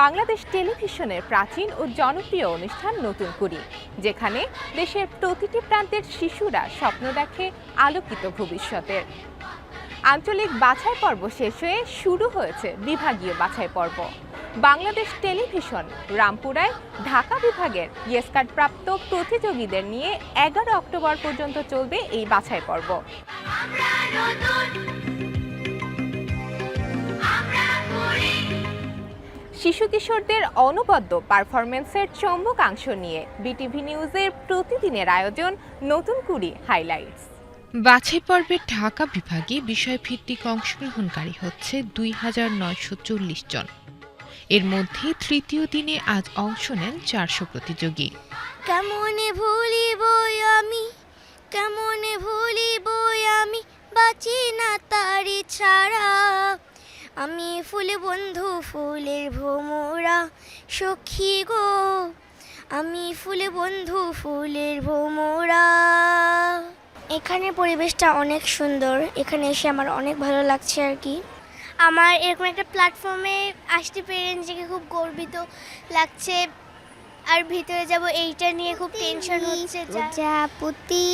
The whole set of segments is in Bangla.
বাংলাদেশ টেলিভিশনের প্রাচীন ও জনপ্রিয় অনুষ্ঠান নতুন কুড়ি, যেখানে দেশের প্রতিটি প্রান্তের শিশুরা স্বপ্ন দেখে আলোকিত ভবিষ্যতের। আঞ্চলিক বাছাই পর্ব শেষ হয়ে শুরু হয়েছে বিভাগীয় বাছাই পর্ব। বাংলাদেশ টেলিভিশন, রামপুরায়, ঢাকা বিভাগের ইয়েস কার্ড প্রাপ্ত প্রতিযোগীদের নিয়ে এগারো অক্টোবর পর্যন্ত চলবে এই বাছাই পর্ব। শিশু কিশোরদের অনবদ্য পারফরমেন্সের চম্বকাংশ নিয়ে বিটিভি নিউজের প্রতিদিনের আয়োজন নতুন কুড়ি হাইলাইটস। বাছাই পর্বের ঢাকা বিভাগে বিষয়ভিত্তিক অংশগ্রহণকারী হচ্ছে দুই হাজার নয়শো চল্লিশ জন। এর মধ্যে তৃতীয় দিনে আজ অংশ নেন চারশো প্রতিযোগী। কেমনে ভুলিব আমি? কেমনে ভুলিব আমি? বাঁচি না তারি ছাড়া আমি ফুল বন্ধু, ফুলের ভোমরা সখী গো। আমি ফুল বন্ধু, ফুলের ভোমরা এখানে পরিবেশটা অনেক সুন্দর। এখানে এসে আমার অনেক ভালো লাগছে আর কি। আমার এরকম একটা প্ল্যাটফর্মে আসতে পেরে নিজেকে খুব গর্বিত লাগছে। আর ভিতরে যাব এইটা নিয়ে খুব টেনশন হচ্ছে প্রজাপতি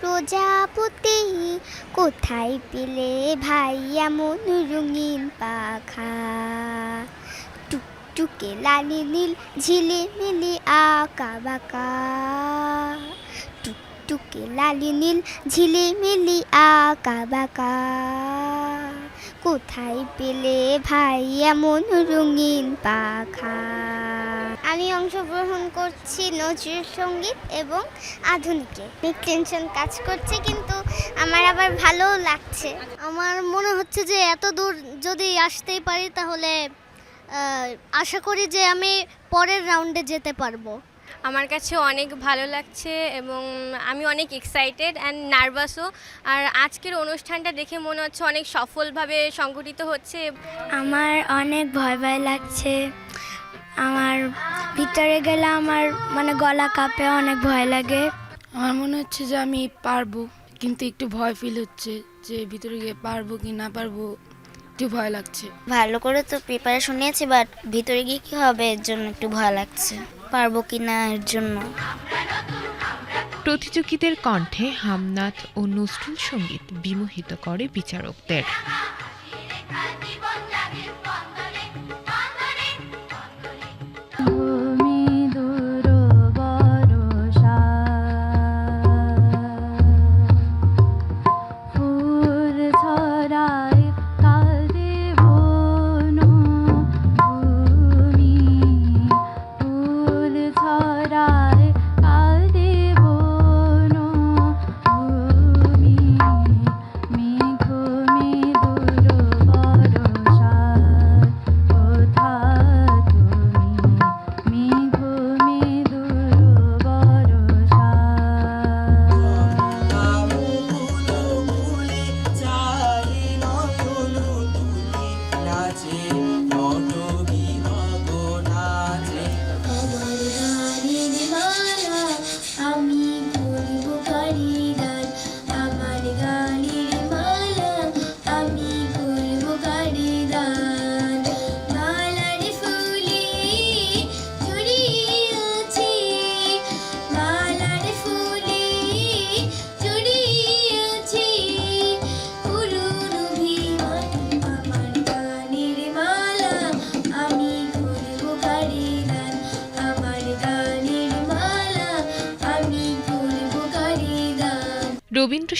প্রজাপতি কোথায় পেলে ভাই এমন রঙিন পাখা? টুকটুকে লালি নীল ঝিলিমিলি আঁকা বাঁকা। টুকটুকে লালি নীল ঝিলিমিলি আঁকা বাঁকা। কোথায় পেলে ভাই এমন রঙিন পাখা? আমি অংশগ্রহণ করছি নজরুল সংগীত এবং আধুনিকে। অনেক টেনশন কাজ করছে কিন্তু আমার আবার ভালোও লাগছে। আমার মনে হচ্ছে যে এত দূর যদি আসতেই পারি তাহলে আশা করি যে আমি পরের রাউন্ডে যেতে পারব। আমার কাছে অনেক ভালো লাগছে এবং আমি অনেক এক্সাইটেড অ্যান্ড নার্ভাসও আর আজকের অনুষ্ঠানটা দেখে মনে হচ্ছে অনেক সফলভাবে সংগঠিত হচ্ছে। আমার অনেক ভয় ভয় লাগছে। আমার ভিতরে গেলে আমার মানে গলা কাঁপে অনেক ভয় লাগে। আমার মনে হচ্ছে যে আমি পারব কিন্তু একটু ভয় ফিল হচ্ছে যে ভিতরে গিয়ে পারব কি না পারব একটু ভয় লাগছে। ভালো করে তো প্রিপারেশন নিয়েছি বাট ভিতরে গিয়ে কি হবে এর জন্য একটু ভয় লাগছে। পারব কি না এর জন্য। প্রতিযোগীদের কণ্ঠে হামনাথ ও নজরুল সংগীত বিমোহিত করে বিচারকদের।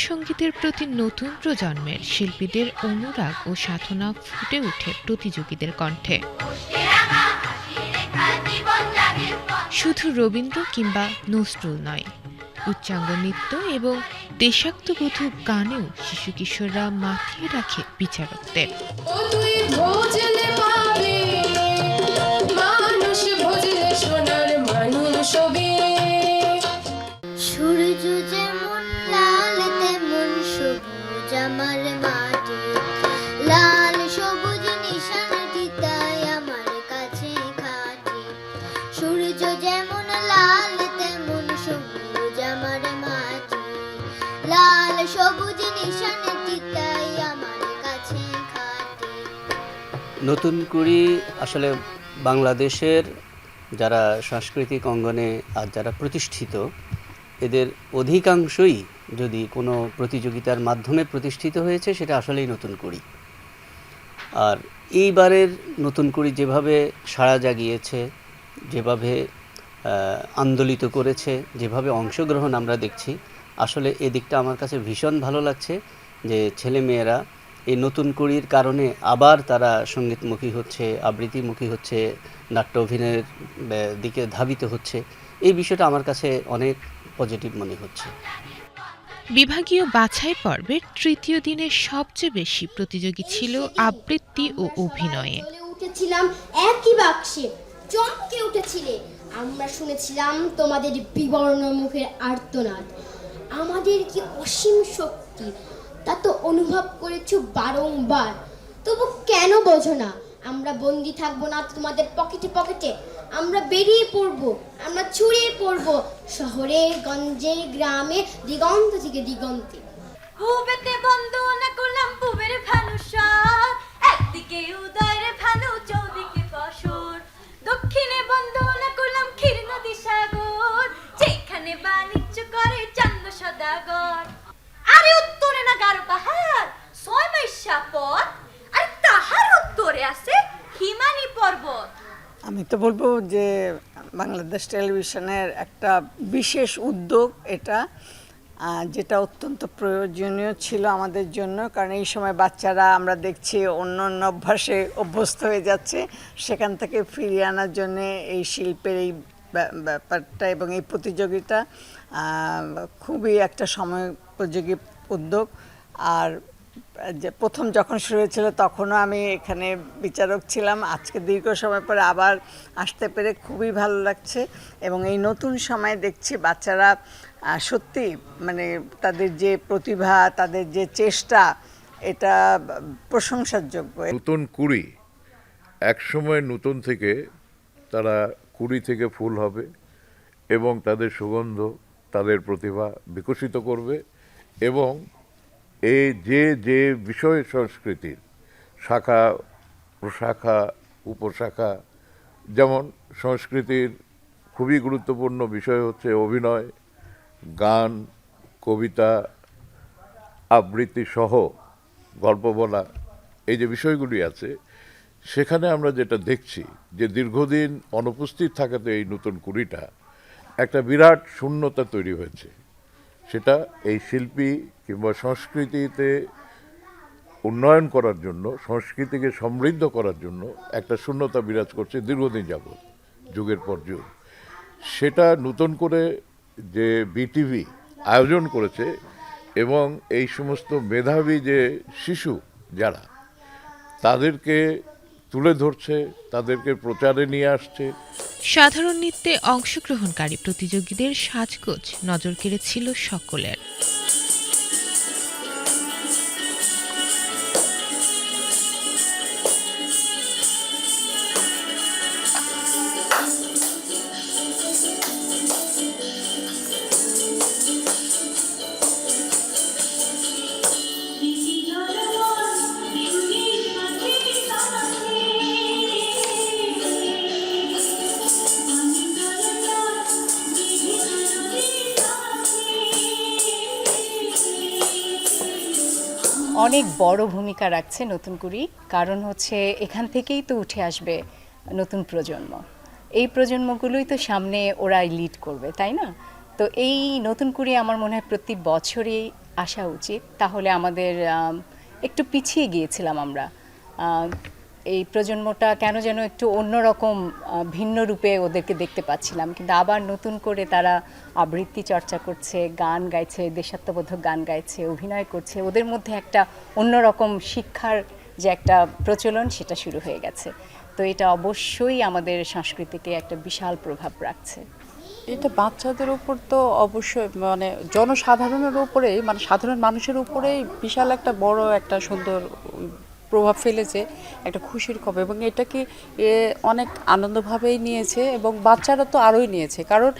রবীন্দ্রসঙ্গীতের প্রতি নতুন প্রজন্মের শিল্পীদের অনুরাগ ও সাধনা ফুটে ওঠে প্রতিযোগীদের কণ্ঠে। শুধু রবীন্দ্র কিংবা নজরুল নয়, উচ্চাঙ্গ নৃত্য এবং দেশাত্মবোধক গানেও শিশু কিশোররা মাতিয়ে রাখে বিচারকদের। নতুন কুড়ি আসলে বাংলাদেশের যারা সাংস্কৃতিক অঙ্গনে আর যারা প্রতিষ্ঠিত, এদের অধিকাংশই যদি কোনো প্রতিযোগিতার মাধ্যমে প্রতিষ্ঠিত হয়েছে, সেটা আসলেই নতুন করি। আর এইবারের নতুন করি যেভাবে সাড়া জাগিয়েছে, যেভাবে আন্দোলিত করেছে, যেভাবে অংশগ্রহণ আমরা দেখছি, আসলে এদিকটা আমার কাছে ভীষণ ভালো লাগছে যে ছেলেমেয়েরা এই নতুন কুড়ির কারণে আবার তারা সঙ্গীতমুখী হচ্ছে আবৃত্তিমুখী হচ্ছে নাট্য অভিনয়ের দিকে ধাবিত হচ্ছে। এই বিষয়টা আমার কাছে অনেক পজিটিভ মনে হচ্ছে। বিভাগীয় বাছাই পর্বের তৃতীয় দিনে সবচেয়ে বেশি প্রতিযোগী ছিল আবৃত্তি ও অভিনয়ে। উঠেছিলাম একই বাক্সে চমকে উঠেছিলে। আমরা শুনেছিলাম তোমাদের বিবর্ণ মুখের আর্তনাদ। আমাদের কি অসীম শক্তি তা তো অনুভব করেছ বারংবার। তবু কেন বোঝো না? আমরা বন্দি থাকব না তোমাদের পকেটে পকেটে। আমরা বেরিয়ে পড়ব, আমরা ছড়িয়ে পড়ব শহরে গঞ্জে, গ্রামে, দিগন্ত থেকে দিগন্তে। হুবেতে বন্দনা করলাম পুবের ভানুষার একদিকে উদয়ের ভানু, চৌদিকে বসর দক্ষিণে বন্দনা তো বলব যে বাংলাদেশ টেলিভিশনের একটা বিশেষ উদ্যোগ এটা যেটা অত্যন্ত প্রয়োজনীয় ছিল আমাদের জন্য। কারণ এই সময় বাচ্চারা আমরা দেখছি অন্য অন্য অভ্যাসে অভ্যস্ত হয়ে যাচ্ছে। সেখান থেকে ফিরিয়ে আনার জন্য এই শিল্পের এই ব্যাপারটা এবং এই প্রতিযোগিতা খুবই একটা সময়োপযোগী উদ্যোগ। আর যে প্রথম যখন শুরু হয়েছিল, তখনও আমি এখানে বিচারক ছিলাম। আজকে দীর্ঘ সময় পরে আবার আসতে পেরে খুবই ভালো লাগছে এবং এই নতুন সময়ে দেখছি বাচ্চারা সত্যি মানে তাদের যে প্রতিভা, তাদের যে চেষ্টা, এটা প্রশংসার যোগ্য নতুন কুড়ি, একসময় নতুন থেকে তারা কুড়ি থেকে ফুল হবে এবং তাদের সুগন্ধ, তাদের প্রতিভা বিকশিত করবে এবং এই যে যে বিষয় সংস্কৃতির শাখা, প্রশাখা, উপশাখা, যেমন সংস্কৃতির খুবই গুরুত্বপূর্ণ বিষয় হচ্ছে অভিনয়, গান, কবিতা আবৃত্তি সহ গল্প বলা, এই যে বিষয়গুলি আছে, সেখানে আমরা যেটা দেখছি যে দীর্ঘদিন অনুপস্থিত থাকাতে এই নতুন কুড়িটা একটা বিরাট শূন্যতা তৈরি হয়েছে। সেটা এই শিল্পী কিংবা সংস্কৃতিতে উন্নয়ন করার জন্য, সংস্কৃতিকে সমৃদ্ধ করার জন্য একটা শূন্যতা বিরাজ করছে দীর্ঘদিন যাবৎ, যুগের পর যুগ। সেটা নতুন করে যে বিটিভি আয়োজন করেছে এবং এই সমস্ত মেধাবী যে শিশু যারা, তাদেরকে তুলে ধরছে, তাদেরকে প্রচারে নিয়ে আসছে সাধারণ নৃত্যে অংশগ্রহণকারী প্রতিযোগীদের সাজগোজ নজর কেড়েছিল সকলের। অনেক বড় ভূমিকা রাখছে নতুন কুড়ি। কারণ হচ্ছে এখান থেকেই তো উঠে আসবে নতুন প্রজন্ম। এই প্রজন্মগুলোই তো সামনে ওরাই লিড করবে, তাই না? তো এই নতুন কুড়ি আমার মনে হয় প্রতি বছরই আসা উচিত। তাহলে আমাদের একটু পিছিয়ে গিয়েছিলাম আমরা। এই প্রজন্মটা কেন যেন একটু অন্যরকম ভিন্ন রূপে ওদেরকে দেখতে পাচ্ছিলাম। কিন্তু আবার নতুন করে তারা আবৃত্তি চর্চা করছে, গান গাইছে, দেশাত্মবোধক গান গাইছে, অভিনয় করছে। ওদের মধ্যে একটা অন্যরকম শিক্ষার যে একটা প্রচলন সেটা শুরু হয়ে গেছে। তো এটা অবশ্যই আমাদের সংস্কৃতিকে একটা বিশাল প্রভাব রাখছে। এটা বাচ্চাদের উপর তো অবশ্যই মানে জনসাধারণের উপরেই মানে সাধারণ মানুষের উপরেই বিশাল একটা বড় একটা সুন্দর প্রভাব ফেলেছে, একটা খুশির খবর এবং এটাকে অনেক আনন্দভাবেই নিয়েছে এবং বাচ্চারা তো আরোই নিয়েছে। কারণ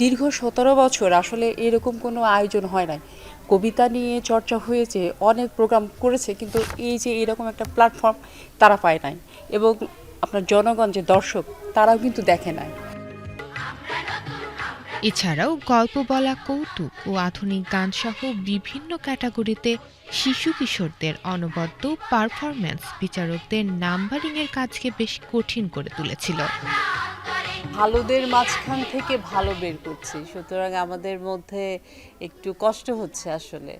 দীর্ঘ সতেরো বছর আসলে এরকম কোনো আয়োজন হয় নাই। কবিতা নিয়ে চর্চা হয়েছে, অনেক প্রোগ্রাম করেছে কিন্তু এই যে এরকম একটা প্ল্যাটফর্ম তারা পায় নাই এবং আপনার জনগণ যে দর্শক তারাও কিন্তু দেখে নাই। এছাড়াও গল্প বলা কৌতুক ও আধুনিক গানসহ বিভিন্ন ক্যাটাগরিতে শিশু কিশোরদের অনবদ্য পারফরম্যান্স বিচারকদের নাম্বারিংয়ের কাজকে বেশ কঠিন করে তুলেছিল। ভালোদের মাঝখান থেকে ভালো বের করছি। সুতরাং আমাদের মধ্যে একটু কষ্ট হচ্ছে আসলে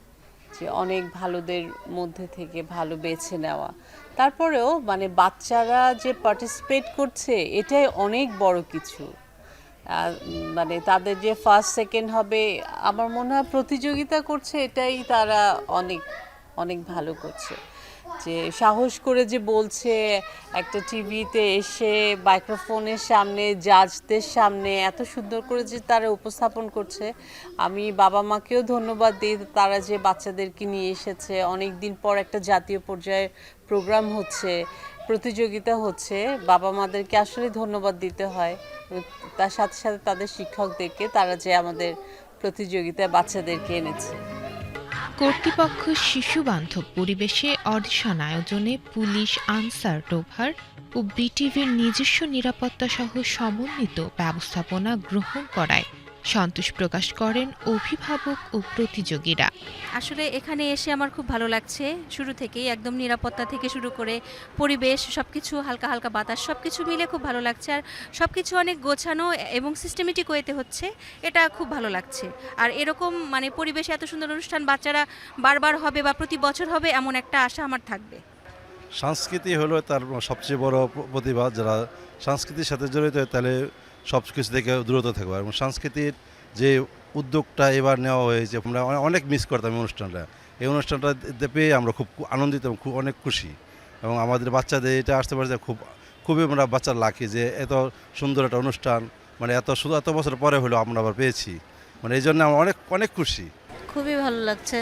যে অনেক ভালোদের মধ্যে থেকে ভালো বেছে নেওয়া। তারপরেও মানে বাচ্চারা যে পার্টিসিপেট করছে, এটাই অনেক বড় কিছু। মানে তাদের যে ফার্স্ট সেকেন্ড হবে, আমার মনে হয় প্রতিযোগিতা করছে, এটাই তারা অনেক অনেক ভালো করছে। যে সাহস করে যে বলছে, একটা টিভিতে এসে মাইক্রোফোনের সামনে জাজদের সামনে, এত সুন্দর করে যে তারা উপস্থাপন করছে। আমি বাবা মাকেও ধন্যবাদ দিই তারা যে বাচ্চাদেরকে নিয়ে এসেছে। অনেক দিন পর একটা জাতীয় পর্যায়ে প্রোগ্রাম হচ্ছে, প্রতিযোগিতা হচ্ছে। বাবা মাদেরকে আসলে ধন্যবাদ দিতে হয়। তার সাথে সাথে তাদের শিক্ষকদেরকে তারা যে আমাদের প্রতিযোগিতায় বাচ্চাদেরকে এনেছে। কর্তৃপক্ষ শিশু বান্ধব পরিবেশে অডিশন আয়োজনে পুলিশ, আনসার ডোভার ও বিটিভির নিজস্ব নিরাপত্তা সহ সমন্বিত ব্যবস্থাপনা গ্রহণ করায় সন্তোষ প্রকাশ করেন অভিভাবক ও প্রতিযোগীরা। আসলে এখানে এসে আমার খুব ভালো লাগছে। শুরু থেকেই একদম নিরাপত্তা থেকে শুরু করে পরিবেশ সব কিছু হালকা হালকা বাতাস সব কিছু মিলে খুব ভালো লাগছে। আর সব কিছু অনেক গোছানো এবং সিস্টেমেটিক ওয়েতে হচ্ছে এটা খুব ভালো লাগছে। আর এরকম মানে পরিবেশে এত সুন্দর অনুষ্ঠান বাচ্চারা বারবার হবে বা প্রতি বছর হবে এমন একটা আশা আমার থাকবে। সংস্কৃতি হলো তার সবচেয়ে বড় প্রতিভা। যারা সংস্কৃতির সাথে জড়িত তাহলে সব কিছু থেকে দূরত থাকবে। এবং সংস্কৃতির যে উদ্যোগটা এবার নেওয়া হয়েছে, আমরা অনেক মিস করতাম এই অনুষ্ঠানটা। এই অনুষ্ঠানটা পেয়ে আমরা খুব আনন্দিত এবং খুব অনেক খুশি। এবং আমাদের বাচ্চাদের এটা আসতে পারছে খুব, খুবই আমরা বাচ্চার লাকি যে এত সুন্দর একটা অনুষ্ঠান মানে এত শুধু এত বছর পরে হলো আমরা আবার পেয়েছি। মানে এই জন্য আমরা অনেক অনেক খুশি। খুবই ভালো লাগছে।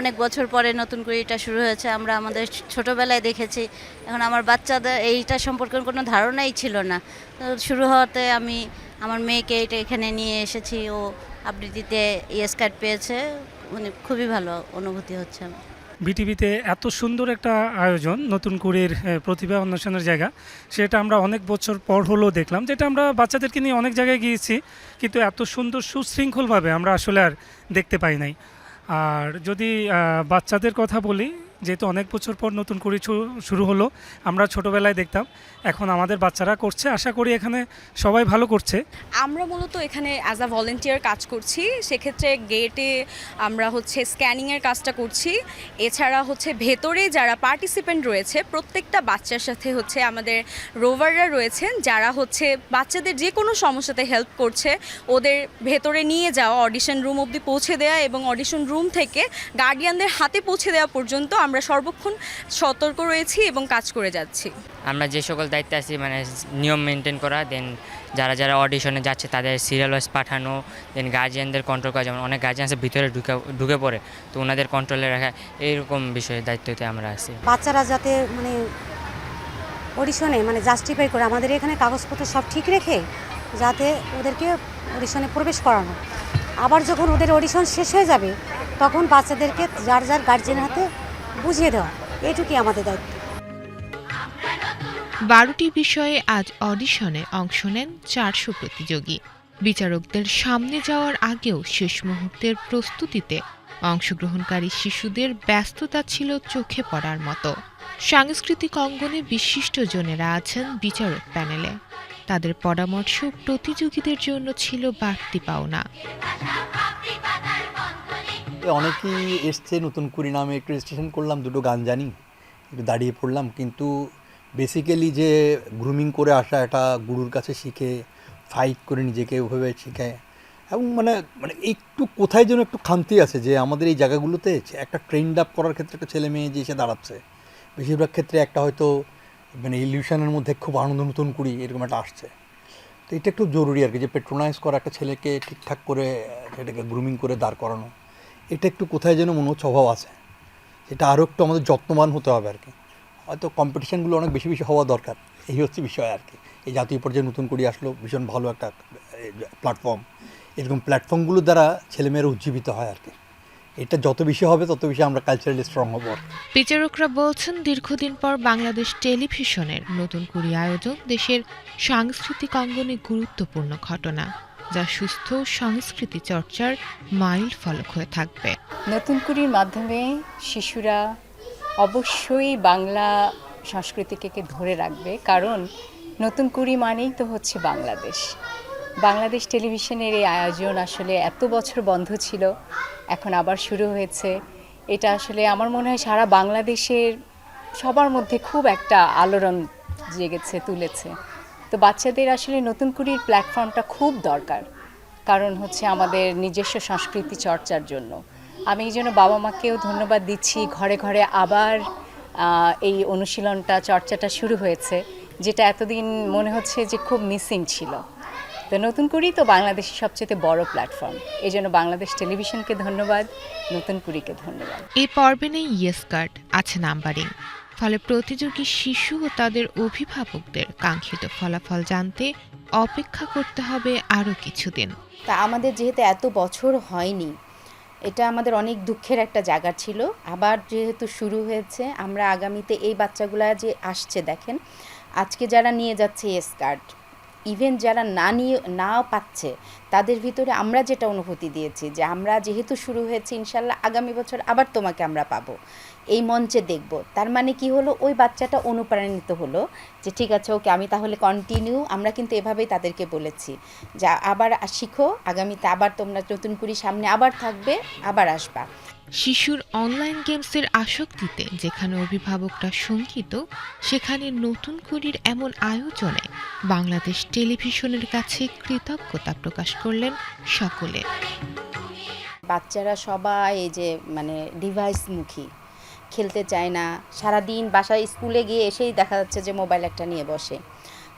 অনেক বছর পরে নতুন করে এটা শুরু হয়েছে। আমরা আমাদের ছোটবেলায় দেখেছি। এখন আমার বাচ্চাদের এইটা সম্পর্কে কোনো ধারণাই ছিল না। তো শুরু হওয়াতে আমি আমার মেয়েকে এটা এখানে নিয়ে এসেছি। ও আবৃত্তিতে ইয়েস কার্ড পেয়েছে। মানে খুবই ভালো অনুভূতি হচ্ছে আমার। বিটিভিতে এত সুন্দর একটা আয়োজন, নতুন কুড়ির প্রতিভা অন্বেষণের জায়গা। সেটা আমরা অনেক বছর পর হলেও দেখলাম, যেটা আমরা বাচ্চাদেরকে নিয়ে অনেক জায়গায় গিয়েছি। কিন্তু এত সুন্দর সুশৃঙ্খলভাবে আমরা আসলে আর দেখতে পাই নাই। আর যদি বাচ্চাদের কথা বলি যেহেতু অনেক বছর পর নতুন করে শুরু হলো, আমরা ছোটোবেলায় দেখতাম। এখন আমাদের বাচ্চারা করছে। আশা করি এখানে সবাই ভালো করছে। আমরা মূলত এখানে অ্যাজ আ ভলেন্টিয়ার কাজ করছি। সেক্ষেত্রে গেটে আমরা হচ্ছে স্ক্যানিংয়ের কাজটা করছি। এছাড়া হচ্ছে ভেতরে যারা পার্টিসিপেন্ট রয়েছে, প্রত্যেকটা বাচ্চার সাথে হচ্ছে আমাদের রোভাররা রয়েছেন, যারা হচ্ছে বাচ্চাদের যে কোনো সমস্যাতে হেল্প করছে, ওদের ভেতরে নিয়ে যাওয়া অডিশন রুম অবধি পৌঁছে দেওয়া এবং অডিশন রুম থেকে গার্ডিয়ানদের হাতে পৌঁছে দেওয়া পর্যন্ত আমরা সর্বক্ষণ সতর্ক রয়েছি এবং কাজ করে যাচ্ছি। আমরা যে সকল দায়িত্বে আছি মানে নিয়ম মেনটেন করা দেন যারা যারা অডিশনে যাচ্ছে তাদের সিরিয়াল ওয়াইজ পাঠানো দেন গার্জিয়ানদের কন্ট্রোল করা যেমন অনেক গার্জিয়ান আছে ভিতরে ঢুকে ঢুকে পড়ে তো ওনাদের কন্ট্রোলে রাখা এইরকম বিষয়ে দায়িত্বতে আমরা আছি। বাচ্চারা যাতে মানে অডিশনে মানে জাস্টিফাই করে আমাদের এখানে কাগজপত্র সব ঠিক রেখে যাতে ওদেরকে অডিশনে প্রবেশ করানো। আবার যখন ওদের অডিশন শেষ হয়ে যাবে তখন বাচ্চাদেরকে যার যার গার্জেনের হাতে বুঝিয়ে দেওয়া। এইটুকুই আমাদের দায়িত্ব। বারোটি বিষয়ে আজ অডিশনে অংশ নেন চারশো প্রতিযোগী বিচারকদের সামনে যাওয়ার আগেও শেষ মুহূর্তের প্রস্তুতিতে অংশগ্রহণকারী শিশুদের ব্যস্ততা ছিল চোখে পড়ার মতো। সাংস্কৃতিক অঙ্গনে বিশিষ্টজনেরা আছেন বিচারক প্যানেলে। তাদের পরামর্শ প্রতিযোগীদের জন্য ছিল বাড়তি পাওনা। অনেকেই এসছে, নতুন কুড়ি নামে একটু রেজিস্ট্রেশন করলাম, দুটো গান জানি, একটু দাঁড়িয়ে পড়লাম, কিন্তু বেসিক্যালি যে গ্রুমিং করে আসা একটা গুরুর কাছে শিখে ফাইট করে নিজেকে ওভাবে শিখে, এবং মানে মানে একটু কোথায় যেন একটু খান্তি আছে যে আমাদের এই জায়গাগুলোতে একটা ট্রেন্ড আপ করার ক্ষেত্রে একটা ছেলে মেয়ে যে এসে দাঁড়াচ্ছে। বেশিরভাগ ক্ষেত্রে একটা হয়তো মানে ইলিউশনের মধ্যে খুব আনন্দ নতুন করি এরকম একটা আসছে। তো এটা একটু জরুরি আর কি, যে পেট্রোনাইজ করা একটা ছেলেকে ঠিকঠাক করে, সেটাকে গ্রুমিং করে দাঁড় করানো। এটা একটু কোথায় যেন মনে হচ্ছে অভাব আছে। এটা আরও একটু আমাদের যত্নবান হতে হবে আর কি। হয়তো কম্পিটিশানগুলো অনেক বেশি বেশি হওয়া দরকার। এই হচ্ছে বিষয় আর কি। এই জাতীয় পর্যায়ে নতুন করে আসলো ভীষণ ভালো একটা প্ল্যাটফর্ম এরকম প্ল্যাটফর্মগুলো দ্বারা ছেলেমেয়েরা উজ্জীবিত হয় আর কি। এটা যত বেশি হবে, তত বেশি আমরা কালচারালি স্ট্রং হব বিচারকরা বলছেন, দীর্ঘদিন পর বাংলাদেশ টেলিভিশনের নতুন কুড়ি আয়োজন দেশের সাংস্কৃতিক অঙ্গনে গুরুত্বপূর্ণ ঘটনা। যা সুস্থ সংস্কৃতি চর্চার মাইল ফলক হয়ে থাকবে। নতুন কুড়ির মাধ্যমে শিশুরা অবশ্যই বাংলা সংস্কৃতিকে ধরে রাখবে। কারণ নতুন কুড়ি মানেই তো হচ্ছে বাংলাদেশ। বাংলাদেশ টেলিভিশনের এই আয়োজন আসলে এত বছর বন্ধ ছিল, এখন আবার শুরু হয়েছে। এটা আসলে আমার মনে হয় সারা বাংলাদেশের সবার মধ্যে খুব একটা আলোড়ন জেগেছে, তুলেছে। তো বাচ্চাদের আসলে নতুন কুড়ির প্ল্যাটফর্মটা খুব দরকার। কারণ হচ্ছে আমাদের নিজস্ব সংস্কৃতি চর্চার জন্য। আমি এই জন্য বাবা মাকেও ধন্যবাদ দিচ্ছি, ঘরে ঘরে আবার এই অনুশীলনটা, চর্চাটা শুরু হয়েছে, যেটা এতদিন মনে হচ্ছে যে খুব মিসিং ছিল। তো নতুন করেই তো বাংলাদেশের সবচেয়ে বড় প্ল্যাটফর্ম এই জন্য বাংলাদেশ টেলিভিশনকে ধন্যবাদ, নতুন কুড়িকে ধন্যবাদ। এই পর্বে নেই ইয়েস কার্ড আছে নাম্বারিং ফলে প্রতিযোগী শিশু ও তাদের অভিভাবকদের কাঙ্ক্ষিত ফলাফল জানতে অপেক্ষা করতে হবে আরও কিছুদিন। তা আমাদের যেহেতু এত বছর হয়নি, এটা আমাদের অনেক দুঃখের একটা জায়গা ছিল। আবার যেহেতু শুরু হয়েছে, আমরা আগামীতে এই বাচ্চাগুলা যে আসছে দেখেন, আজকে যারা নিয়ে যাচ্ছে এস কার্ড, ইভেন যারা না নিয়ে, নাও পাচ্ছে, তাদের ভিতরে আমরা যেটা অনুভূতি দিয়েছি যে আমরা যেহেতু শুরু হয়েছে, ইনশাল্লাহ আগামী বছর আবার তোমাকে আমরা পাবো। এই মঞ্চে দেখব। তার মানে কি হলো? ওই বাচ্চাটা অনুপ্রাণিত হলো যে ঠিক আছে ওকে আমি তাহলে কন্টিনিউ আমরা কিন্তু এভাবেই তাদেরকে বলেছি যা আবার শিখো আগামীতে আবার তোমরা নতুন করে সামনে আবার থাকবে আবার আসবা। শিশুর অনলাইন গেমসের আসক্তিতে যেখানে অভিভাবকরা শঙ্কিত সেখানে নতুন কুড়ির এমন আয়োজনে বাংলাদেশ টেলিভিশনের কাছে কৃতজ্ঞতা প্রকাশ করলেন সকলে। বাচ্চারা সবাই এই যে মানে ডিভাইস মুখী। খেলতে চায় না। সারাদিন বাসায় স্কুলে গিয়ে এসেই দেখা যাচ্ছে যে মোবাইল একটা নিয়ে বসে।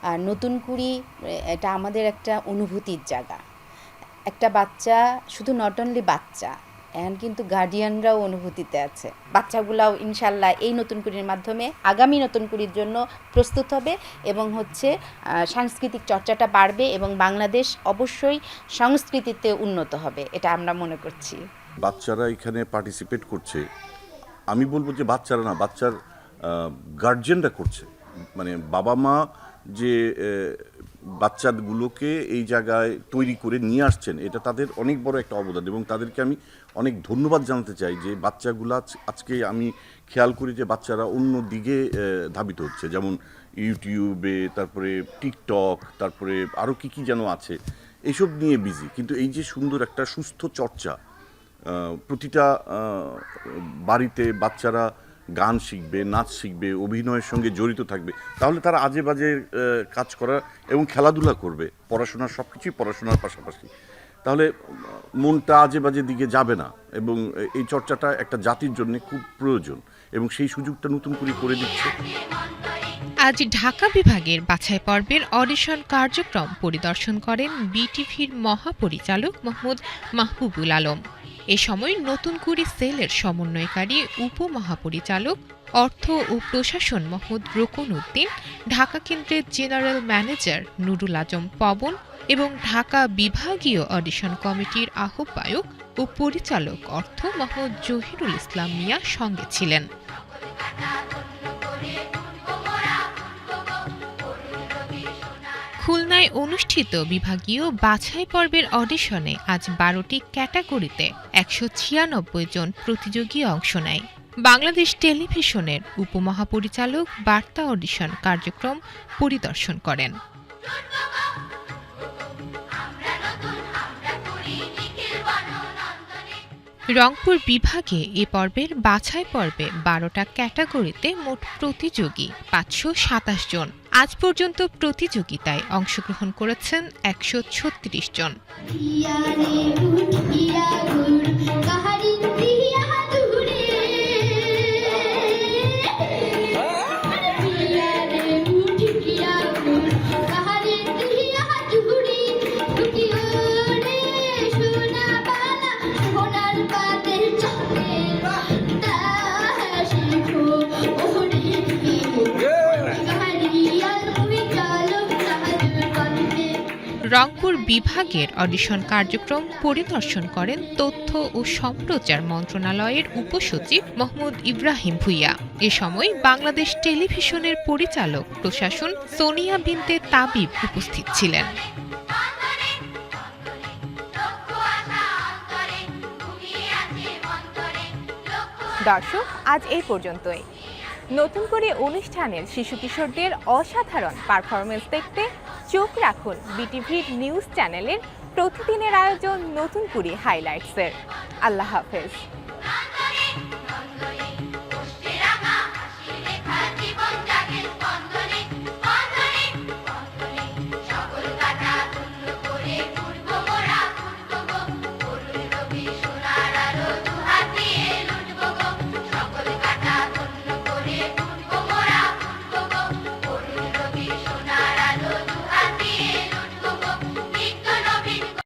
আর নতুন কুড়ি, এটা আমাদের একটা অনুভূতির জায়গা। একটা বাচ্চা শুধু নট অনলি বাচ্চা, এখন কিন্তু গার্ডিয়ানরাও অনুভূতিতে আছে। বাচ্চাগুলাও ইনশাল্লাহ এই নতুন কুড়ির মাধ্যমে আগামী নতুন কুড়ির জন্য প্রস্তুত হবে এবং হচ্ছে সাংস্কৃতিক চর্চাটা বাড়বে এবং বাংলাদেশ অবশ্যই সংস্কৃতিতে উন্নত হবে, এটা আমরা মনে করছি। বাচ্চারা এখানে পার্টিসিপেট করছে। আমি বলব যে বাচ্চারা না, বাচ্চার গার্জেনরা করছে। মানে বাবা মা যে বাচ্চাগুলোকে এই জায়গায় তৈরি করে নিয়ে আসছেন, এটা তাদের অনেক বড় একটা অবদান এবং তাদেরকে আমি অনেক ধন্যবাদ জানাতে চাই যে বাচ্চাগুলো আজ- আজকে আমি খেয়াল করি যে বাচ্চারা অন্য দিকে ধাবিত হচ্ছে। যেমন ইউটিউবে, তারপরে টিকটক, তারপরে আরও কী কী যেন আছে এইসব নিয়ে বিজি কিন্তু এই যে সুন্দর একটা সুস্থ চর্চা প্রতিটা বাড়িতে বাচ্চারা গান শিখবে, নাচ শিখবে, অভিনয়ের সঙ্গে জড়িত থাকবে। তাহলে তারা আজে বাজে কাজ করা এবং খেলাধুলা করবে পড়াশোনার সব কিছুই পড়াশোনার পাশাপাশি। তাহলে মনটা আজে বাজে দিকে যাবে না এবং এই চর্চাটা একটা জাতির জন্য খুব প্রয়োজন এবং সেই সুযোগটা নতুন করে করে দিচ্ছে। আজ ঢাকা বিভাগের বাছাই পর্বের অডিশন কার্যক্রম পরিদর্শন করেন বিটিভির মহাপরিচালক মোহাম্মদ মাহবুবুল আলম। এ সময় নতুন কুড়ি সেলের সমন্বয়কারী উপমহাপরিচালক, অর্থ ও প্রশাসন মোহাম্মদ রোকন উদ্দিন, ঢাকা কেন্দ্রের জেনারেল ম্যানেজার নুরুল আজম পবন এবং ঢাকা বিভাগীয় অডিশন কমিটির আহ্বায়ক ও পরিচালক অর্থ মোহাম্মদ জহিরুল ইসলাম মিয়া সঙ্গে ছিলেন। খুলনায় অনুষ্ঠিত বিভাগীয় বাছাই পর্বের অডিশনে আজ বারোটি ক্যাটাগরিতে একশো ছিয়ানব্বই জন প্রতিযোগী অংশ নেয়। বাংলাদেশ টেলিভিশনের উপমহাপরিচালক বার্তা অডিশন কার্যক্রম পরিদর্শন করেন। রংপুর বিভাগে এ পর্বের বাছাই পর্বে বারোটা ক্যাটাগরিতে মোট প্রতিযোগী পাঁচশো সাতাশ জন। আজ পর্যন্ত প্রতিযোগিতায় অংশগ্রহণ করেছেন একশো ছত্রিশ জন। বিভাগের অডিশন কার্যক্রম পরিদর্শন করেন তথ্য ও সম্প্রচার মন্ত্রণালয়ের উপসচিব মোহাম্মদ ইব্রাহিম ভুইয়া। এ সময় বাংলাদেশ টেলিভিশনের পরিচালক প্রশাসন সোনিয়া বিনতে তাবিব উপস্থিত ছিলেন। দর্শক, আজ এই পর্যন্তই। নতুন করে অনুষ্ঠানের শিশু কিশোরদের অসাধারণ পারফরমেন্স দেখতে চোখ রাখুন বিটিভির নিউজ চ্যানেলের প্রতিদিনের আয়োজন নতুন কুড়ি হাইলাইটসের আল্লাহ হাফেজ।